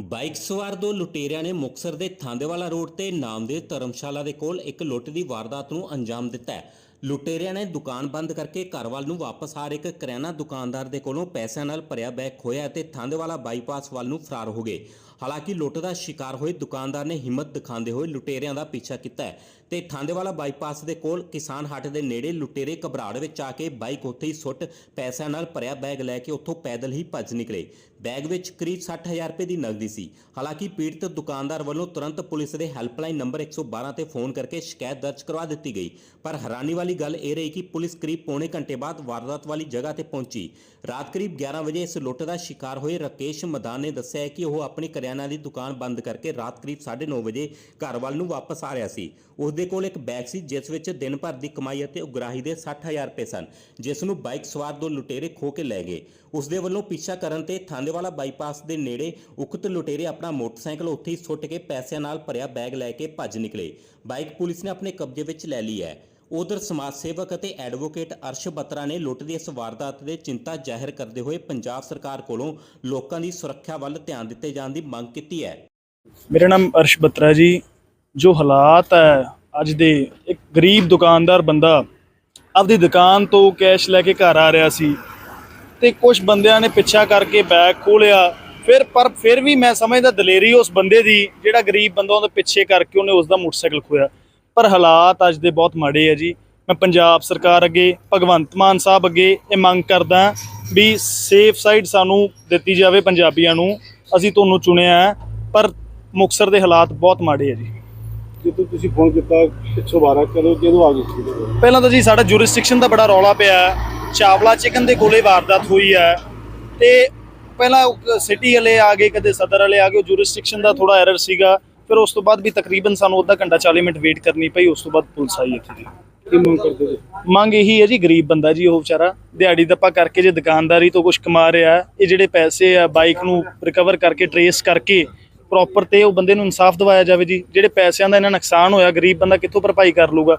Bike ਸਵਾਰ ਦੋ ਲੁਟੇਰਿਆਂ ਨੇ ਮੁਕਸਰ ਦੇ ਥਾਂਦੇਵਾਲਾ ਰੋਡ ਤੇ ਨਾਮਦੇਵ ਧਰਮਸ਼ਾਲਾ ਦੇ ਕੋਲ ਇੱਕ ਲੁੱਟ ਦੀ ਵਾਰਦਾਤ ਨੂੰ ਅੰਜਾਮ ਦਿੱਤਾ ਹੈ। ਲੁਟੇਰਿਆਂ ਨੇ ਦੁਕਾਨ ਬੰਦ ਕਰਕੇ ਘਰ ਵੱਲ ਨੂੰ ਵਾਪਸ ਆ ਰਹੇ ਇੱਕ ਕਰਿਆਨਾ ਦੁਕਾਨਦਾਰ ਦੇ ਕੋਲੋਂ ਪੈਸਿਆਂ ਨਾਲ ਭਰਿਆ ਬੈਗ ਖੋਇਆ ਅਤੇ ਥਾਂਦੇਵਾਲਾ ਬਾਈਪਾਸ ਵੱਲ ਨੂੰ ਫਰਾਰ ਹੋ ਗਏ। ਹਾਲਾਂਕਿ ਲੁੱਟ ਦਾ ਸ਼ਿਕਾਰ ਹੋਏ ਦੁਕਾਨਦਾਰ ਨੇ ਹਿੰਮਤ ਦਿਖਾਉਂਦੇ ਹੋਏ ਲੁਟੇਰਿਆਂ ਦਾ ਪਿੱਛਾ ਕੀਤਾ ਹੈ ਤੇ ਥਾਂਦੇਵਾਲਾ ਬਾਈਪਾਸ ਦੇ ਕੋਲ ਕਿਸਾਨ ਹੱਟ ਦੇ ਨੇੜੇ ਲੁਟੇਰੇ ਘਬਰਾਹਟ ਵਿੱਚ ਆ ਕੇ ਬਾਈਕ ਉੱਥੇ ਹੀ ਸੁੱਟ ਪੈਸਿਆਂ ਨਾਲ ਭਰਿਆ ਬੈਗ ਲੈ ਕੇ ਉੱਥੋਂ ਪੈਦਲ ਹੀ ਭੱਜ ਨਿਕਲੇ। ਬੈਗ ਵਿੱਚ ਕਰੀਬ 60000 ਰੁਪਏ ਦੀ ਨਕਦੀ ਸੀ। ਹਾਲਾਂਕਿ ਪੀੜਤ ਦੁਕਾਨਦਾਰ ਵੱਲੋਂ ਤੁਰੰਤ ਪੁਲਿਸ ਦੇ ਹੈਲਪਲਾਈਨ ਨੰਬਰ 112 ਤੇ ਫੋਨ ਕਰਕੇ ਸ਼ਿਕਾਇਤ ਦਰਜ ਕਰਵਾ ਦਿੱਤੀ ਗਈ, ਪਰ ਹੈਰਾਨੀ ਵਾਲੀ ਗੱਲ ਇਹ ਰਹੀ ਕਿ ਪੁਲਿਸ ਕਰੀਬ ਪੌਣੇ ਘੰਟੇ ਬਾਅਦ ਵਾਰਦਾਤ ਵਾਲੀ ਜਗ੍ਹਾ ਤੇ ਪਹੁੰਚੀ। ਰਾਤ ਕਰੀਬ 11 ਵਜੇ ਇਸ ਲੁੱਟ ਦਾ ਸ਼ਿਕਾਰ ਹੋਏ ਰਕੇਸ਼ ਮਦਾਨ ਨੇ ਦੱਸਿਆ ਹੈ ਕਿ ਉਹ ਆਪਣੀ ਕਰਿਆਨਾ ਦੀ ਦੁਕਾਨ ਬੰਦ ਕਰਕੇ ਰਾਤ ਕਰੀਬ 9:30 ਵਜੇ ਘਰ ਵੱਲ ਨੂੰ ਵਾਪਸ ਆ ਰਿਹਾ ਸੀ। ਉਸ ਦੇ ਕੋਲ ਇੱਕ ਬੈਗ ਸੀ, ਜਿਸ ਵਿੱਚ ਦਿਨ ਭਰ ਦੀ ਕਮਾਈ ਅਤੇ ਉਗਰਾਹੀ ਦੇ 60000 ਰੁਪਏ ਸਨ, ਜਿਸ ਨੂੰ ਬਾਈਕ ਸਵਾਰ ਦੋ ਲੁਟੇਰੇ ਖੋ ਕੇ ਲੈ ਗਏ। ਉਸ ਦੇ ਵੱਲੋਂ ਪਿੱਛਾ ਕਰਨ ਤੇ ਥਾਂਦੇਵਾਲਾ ਬਾਈਪਾਸ ਦੇ ਨੇੜੇ ਉਕਤ ਲੁਟੇਰੇ ਆਪਣਾ ਮੋਟਰਸਾਈਕਲ ਉੱਥੇ ਹੀ ਸੁੱਟ ਕੇ ਪੈਸਿਆਂ ਨਾਲ ਭਰਿਆ ਬੈਗ ਲੈ ਕੇ ਭੱਜ ਨਿਕਲੇ। ਬਾਈਕ ਪੁਲਿਸ ਨੇ ਆਪਣੇ ਕਬਜ਼ੇ ਵਿੱਚ ਲੈ ਲਈ ਹੈ। ਉਧਰ ਸਮਾਜ ਸੇਵਕ ਅਤੇ ਐਡਵੋਕੇਟ ਅਰਸ਼ ਬਤਰਾ ਨੇ ਲੁੱਟ ਦੀ ਇਸ ਵਾਰਦਾਤ ਦੇ ਚਿੰਤਾ ਜ਼ਾਹਿਰ ਕਰਦੇ ਹੋਏ ਪੰਜਾਬ ਸਰਕਾਰ ਕੋਲੋਂ ਲੋਕਾਂ ਦੀ ਸੁਰੱਖਿਆ ਵੱਲ ਧਿਆਨ ਦਿੱਤੇ ਜਾਣ ਦੀ ਮੰਗ ਕੀਤੀ ਹੈ। ਮੇਰਾ ਨਾਮ ਅਰਸ਼ ਬੱਤਰਾ ਜੀ। ਜੋ ਹਾਲਾਤ ਹੈ, ਅੱਜ ਦੇ ਇੱਕ ਗਰੀਬ ਦੁਕਾਨਦਾਰ ਬੰਦਾ ਆਪਦੀ ਦੁਕਾਨ ਤੋਂ ਕੈਸ਼ ਲੈ ਕੇ ਘਰ ਆ ਰਿਹਾ ਸੀ ਤੇ ਕੁਝ ਬੰਦਿਆਂ ਨੇ ਪਿੱਛਾ ਕਰਕੇ ਬੈਗ ਖੋਲਿਆ ਫਿਰ, ਪਰ ਫਿਰ ਵੀ ਮੈਂ ਸਮਝਦਾ ਦਲੇਰੀ ਉਸ ਬੰਦੇ ਦੀ ਜਿਹੜਾ ਗਰੀਬ ਬੰਦਾ ਉਹਦੇ ਪਿੱਛੇ ਕਰਕੇ ਉਹਨੇ ਉਸ ਦਾ ਮੋਟਰਸਾਈਕਲ ਖੋਇਆ ਪਰ ਹਾਲਾਤ ਅੱਜ ਦੇ ਬਹੁਤ ਮਾੜੇ ਆ ਜੀ ਮੈਂ ਪੰਜਾਬ ਸਰਕਾਰ ਅੱਗੇ ਭਗਵੰਤ ਮਾਨ ਸਾਹਿਬ ਅੱਗੇ ਇਹ ਮੰਗ ਕਰਦਾ ਵੀ ਸੇਫ ਸਾਈਡ ਸਾਨੂੰ ਦਿੱਤੀ ਜਾਵੇ ਪੰਜਾਬੀਆਂ ਨੂੰ ਅਸੀਂ ਤੁਹਾਨੂੰ ਚੁਣਿਆ ਪਰ ਮੁਕਸਰ ਦੇ ਹਾਲਾਤ ਬਹੁਤ ਮਾੜੇ ਆ ਜੀ ਜਦੋਂ ਤੁਸੀਂ ਫੋਨ ਕੀਤਾ 112 ਕਦੋਂ ਜਦੋਂ ਆ ਗਏ ਸੀ? ਪਹਿਲਾਂ ਤਾਂ ਜੀ ਸਾਡਾ ਜੁਰਿਸਡਿਕਸ਼ਨ ਦਾ ਬੜਾ ਰੌਲਾ ਪਿਆ। ਚਾਵਲਾ ਚਿਕਨ ਦੇ ਕੋਲੇ ਵਾਰਦਾਤ ਹੋਈ ਹੈ ਤੇ ਪਹਿਲਾਂ ਸਿਟੀ ਵਾਲੇ ਆ ਗਏ ਕਦੇ ਸਦਰ ਵਾਲੇ ਆ ਗਏ ਜੁਰਿਸਡਿਕਸ਼ਨ ਦਾ ਥੋੜਾ ਐਰਰ ਸੀਗਾ ਫਿਰ ਉਸ ਤੋਂ ਬਾਅਦ ਵੀ ਤਕਰੀਬਨ ਸਾਨੂੰ ਅੱਧਾ ਘੰਟਾ 40 ਮਿੰਟ ਵੇਟ ਕਰਨੀ ਪਈ ਉਸ ਤੋਂ ਬਾਅਦ ਪੁਲਿਸ ਆਈ ਇੱਥੇ ਜੀ। ਕੀ ਮੰਗ ਕਰਦੇ ਜੀ ਮੰਗ ਇਹੀ ਹੈ ਜੀ ਗਰੀਬ ਬੰਦਾ ਜੀ ਉਹ ਵਿਚਾਰਾ। ਦਿਹਾੜੀ ਦੱਪਾ ਕਰਕੇ ਜੇ ਦੁਕਾਨਦਾਰੀ ਤੋਂ ਕੁਝ ਕਮਾ ਰਿਹਾ ਇਹ ਜਿਹੜੇ ਪੈਸੇ ਆ ਬਾਈਕ ਨੂੰ ਰਿਕਵਰ ਕਰਕੇ ਟਰੇਸ ਕਰਕੇ ਪ੍ਰੋਪਰ ਤੇ ਉਹ ਬੰਦੇ ਨੂੰ ਇਨਸਾਫ ਦਿਵਾਇਆ ਜਾਵੇ ਜੀ। ਜਿਹੜੇ ਪੈਸਿਆਂ ਦਾ ਇਹਨਾਂ ਨੁਕਸਾਨ ਹੋਇਆ ਗਰੀਬ ਬੰਦਾ ਕਿੱਥੋਂ ਭਰਪਾਈ ਕਰ ਲੂਗਾ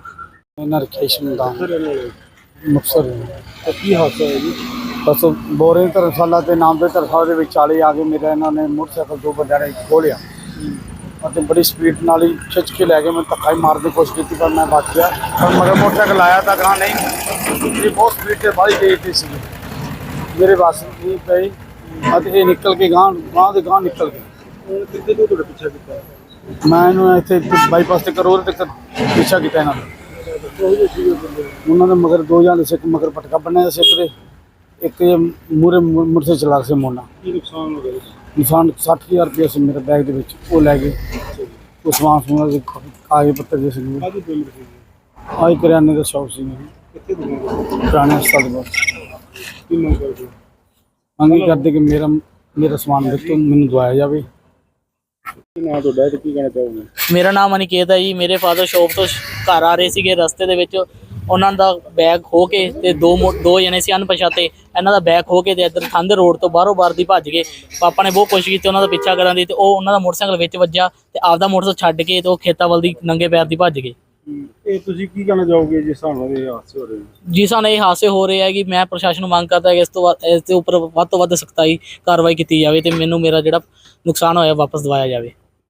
ਇਹਨਾਂ ਰਕੇਸ਼ ਦਾ ਰਹਿਣ ਵਾਲੇ ਮੁਕਸਰ ਤਾਂ ਕੀ ਹਾਦਸਾ ਹੈ ਜੀ? ਬਸ ਬੋਰੇ ਧਰਮਸ਼ਾਲਾ ਦੇ ਨਾਮ ਦੇ ਧਰਮਸ਼ਾਲਾ ਦੇ ਵਿੱਚ ਆਲੇ ਆ ਕੇ ਮੇਰਾ ਇਹਨਾਂ ਨੇ ਮੋਟਰਸਾਈਕਲ ਦੋ ਬੰਦਿਆਂ ਨੇ ਖੋਲਿਆ ਅਤੇ ਬੜੀ ਸਪੀਡ ਨਾਲ ਹੀ ਖਿੱਚ ਕੇ ਲੈ ਗਏ ਮੈਂ ਧੱਕਾ ਹੀ ਮਾਰਨ ਦੀ ਕੋਸ਼ਿਸ਼ ਕੀਤੀ ਪਰ ਮੈਂ ਬਚ ਗਿਆ। ਪਰ ਮਗਰ ਮੋਟਰਸਾਈਕਲ ਆਇਆ ਤਾਂ ਗਾਂ ਨਹੀਂ। ਇਹ ਬਹੁਤ ਸਪੀਡ ਤੇ ਬਾਹਲੀ ਤੇਜ਼ ਤੇ ਸੀ। ਮੇਰੇ ਵਾਸ ਨਹੀਂ ਪਈ। ਅਤੇ ਇਹ ਨਿਕਲ ਕੇ ਗਾਂ ਗਾਂ ਦੇ ਗਾਂ ਨਿਕਲ ਗਏ। ਕਿੱਥੇ ਤੋਂ ਤੁਹਾਡਾ ਪਿੱਛਾ ਕੀਤਾ? ਮੈਂ ਇਹਨੂੰ ਇੱਥੇ ਬਾਈਪਾਸ ਤੇ ਕਰੋੜ ਤੱਕ ਪਿੱਛਾ ਕੀਤਾ ਇਹਨਾਂ ਦਾ। ਉਹਨਾਂ ਦੇ ਮਗਰ ਦੋ ਜਾਂ ਦੇ ਸਿੱਕ ਮਗਰ ਪਟਕਾ ਬੰਨਿਆ ਸਿੱਕ ਦੇ। ਇੱਕ ਮੂਰੇ ਮੁਰਸੇ ਚਲਾ ਕੇ ਮੋਨਾ। ਕੀ ਨੁਕਸਾਨ ਹੋ ਗਿਆ? ਨਿਸ਼ਾਨ 60000 ਰੁਪਏ ਸੀ ਮੇਰੇ ਬੈਗ ਦੇ ਵਿੱਚ ਉਹ ਲੈ ਗਏ। ਉਹ ਸਮਾਨ ਸਮੂਨ ਦੇ ਕਾਗਜ਼ ਪੱਤਰ ਜੇ ਸੀ ਕਾਹਦੀ ਬਿੱਲ ਸੀ? ਆਈ ਕਰਿਆਨੇ ਦਾ ਸ਼ੌਪ ਸੀ ਮੇਰੀ ਕਿੱਥੇ ਦੁਕਾਨ ਪੁਰਾਣੇ ਹਸਪਤਾਲ ਦੇ ਕੀ ਮੰਗ ਕਰਦੇ? ਮੰਗੀ ਕਰਦੇ ਕਿ ਮੇਰਾ ਮੇਰਾ ਸਮਾਨ ਦਿੱਤੋ ਮੈਨੂੰ ਦਵਾਇਆ ਜਾਵੇ। ਨਾਂ ਤੁਹਾਡਾ ਕੀ ਕਹਿਣਾ ਚਾਹੋਗੇ? ਮੇਰਾ ਨਾਮ ਅਨਿਕੇਤ ਹੈ ਜੀ। ਮੇਰੇ ਫਾਦਰ ਸ਼ੌਪ ਤੋਂ ਘਰ ਆ ਰਹੇ ਸੀਗੇ ਰਸਤੇ ਦੇ ਵਿੱਚ। ਉਹਨਾਂ ਦਾ ਬੈਗ ਖੋ ਕੇ ਤੇ ਦੋ ਦੋ ਜਣੇ ਸੀ ਅਣਪਛਾਤੇ ਇਹਨਾਂ ਦਾ ਬੈਗ ਖੋ ਕੇ ਤੇ ਇੱਧਰ ਥੰਦ ਰੋਡ ਤੋਂ ਬਾਹਰੋਂ ਬਾਹਰ ਦੀ ਭੱਜ ਗਏ। ਪਾਪਾ ਨੇ ਬਹੁਤ ਕੋਸ਼ਿਸ਼ ਕੀਤੀ ਉਹਨਾਂ ਦਾ ਪਿੱਛਾ ਕਰਨ ਦੀ ਤੇ ਉਹ ਉਹਨਾਂ ਦਾ ਮੋਟਰਸਾਈਕਲ ਵਿੱਚ ਵੱਜਾ ਤੇ ਆਪਦਾ ਮੋਟਰਸਾਈਕਲ ਛੱਡ ਕੇ ਤੇ ਉਹ ਖੇਤਾਂ ਵੱਲ ਦੀ ਨੰਗੇ ਪੈਰ ਦੀ ਭੱਜ ਗਏ। ਇਹ ਤੁਸੀਂ ਕੀ ਕਹਿਣਾ ਚਾਹੋਗੇ ਜਿਸ ਹਿਸਾਬ ਨਾਲ ਇਹ ਹਾਦਸੇ ਹੋ ਰਹੇ ਨੇ? ਜਿਸ ਨਾਲ ਇਹ ਹਾਦਸੇ ਹੋ ਰਹੇ ਆ ਕਿ ਮੈਂ ਪ੍ਰਸ਼ਾਸਨ ਨੂੰ ਮੰਗ ਕਰਦਾ ਕਿ ਇਸ ਤੋਂ ਬਾਅਦ ਇਸ ਦੇ ਉੱਪਰ ਵੱਧ ਤੋਂ ਵੱਧ ਸਖਤਾਈ ਕਾਰਵਾਈ ਕੀਤੀ ਜਾਵੇ ਤੇ ਮੈਨੂੰ ਮੇਰਾ ਜਿਹੜਾ ਨੁਕਸਾਨ ਹੋਇਆ ਵਾਪਸ ਦਿਵਾਇਆ ਜਾਵੇ।